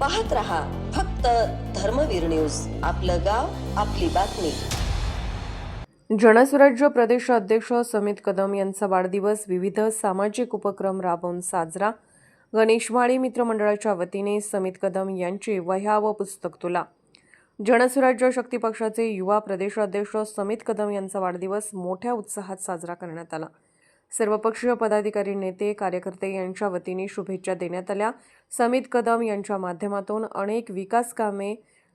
पाहत रहा फक्त धर्मवीर न्यूज. आपलं गाव आपली बातमी. जनस्वराज्य प्रदेश अध्यक्ष समित कदम यांचा वाढदिवस विविध सामाजिक उपक्रम राबवून साजरा. गणेशमाळी मित्रमंडळाच्या वतीने समित कदम यांची वह्या व पुस्तक तुला. जनस्वराज्य शक्ती पक्षाचे युवा प्रदेशाध्यक्ष समित कदम यांचा वाढदिवस मोठ्या उत्साहात साजरा करण्यात आला. सर्वपक्षीय पदाधिकारी नेते कार्यकर्ते यांच्या वतीने शुभेच्छा देण्यात आल्या. समित कदम यांच्या माध्यमातून अनेक विकास कामे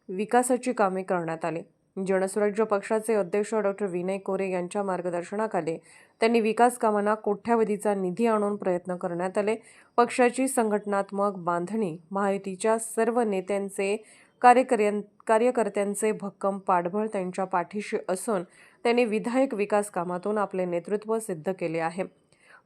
विकासाची कामे करण्यात आली. जनसुराज्य पक्षाचे अध्यक्ष डॉक्टर विनय कोरे यांच्या मार्गदर्शनाखाली त्यांनी विकास कामांना कोट्यावधीचा निधी आणून प्रयत्न करण्यात आले. पक्षाची संघटनात्मक बांधणी महायुतीच्या सर्व नेत्यांचे कार्यकर्त्यां कार्यकर्त्यांचे भक्कम पाठबळ त्यांच्या पाठीशी असून त्यांनी विधायक विकास कामातून आपले नेतृत्व सिद्ध केले आहे.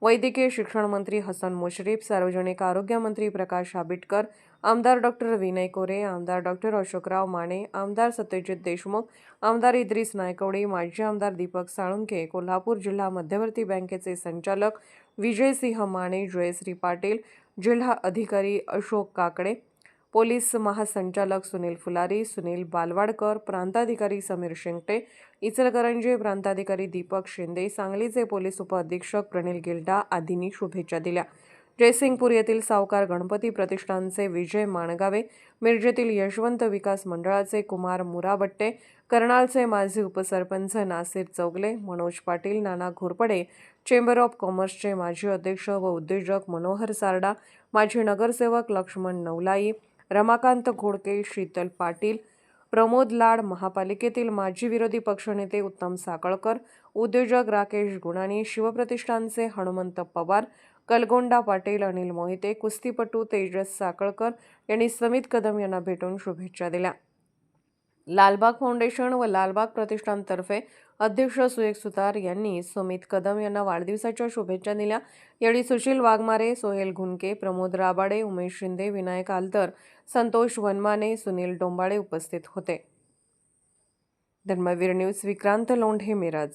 वैद्यकीय शिक्षण मंत्री हसन मुश्रीफ सार्वजनिक आरोग्यमंत्री प्रकाश आबिटकर आमदार डॉक्टर विनय कोरे आमदार डॉक्टर अशोकराव माने आमदार सत्यजित देशमुख आमदार इद्रिस नायकवडी माजी आमदार दीपक साळुंखे कोल्हापूर जिल्हा मध्यवर्ती बँकेचे संचालक विजयसिंह माने जयश्री पाटील जिल्हा अधिकारी अशोक काकडे पोलीस महासंचालक सुनील फुलारी सुनील बालवाडकर प्रांताधिकारी समीर शेंगटे इचलकरंजी प्रांताधिकारी दीपक शिंदे सांगलीचे पोलीस उपअधीक्षक प्रणिल गिल्डा आदींनी शुभेच्छा दिल्या. जयसिंगपूर येथील सावकार गणपती प्रतिष्ठानचे विजय माणगावे मिरजेतील यशवंत विकास मंडळाचे कुमार मुराबट्टे कर्नाळचे माजी उपसरपंच नासिर चौगले मनोज पाटील नाना घोरपडे चेंबर ऑफ कॉमर्सचे माजी अध्यक्ष व उद्योजक मनोहर सारडा माजी नगरसेवक लक्ष्मण नवलाई रमाकांत घोडके शीतल पाटील प्रमोद लाड महापालिकेतील माजी विरोधी पक्षनेते उत्तम साकळकर उद्योजक राकेश गुणानी शिवप्रतिष्ठानचे हनुमंत पवार कलगोंडा पाटील अनिल मोहिते कुस्तीपटू तेजस साकळकर यांनी समित कदम यांना भेटून शुभेच्छा दिल्या. लालबाग फाउंडेशन व लालबाग प्रतिष्ठानतर्फे अध्यक्ष सुरेख सुतार यांनी सुमित कदम यांना वाढदिवसाच्या शुभेच्छा दिल्या. यावेळी सुशील वाघमारे सोहेल घुनके प्रमोद राबाडे उमेश शिंदे विनायक आलतर संतोष वनमाने सुनील डोंबाळे उपस्थित होते. धर्मवीर न्यूज विक्रांत लोंढे मिरज.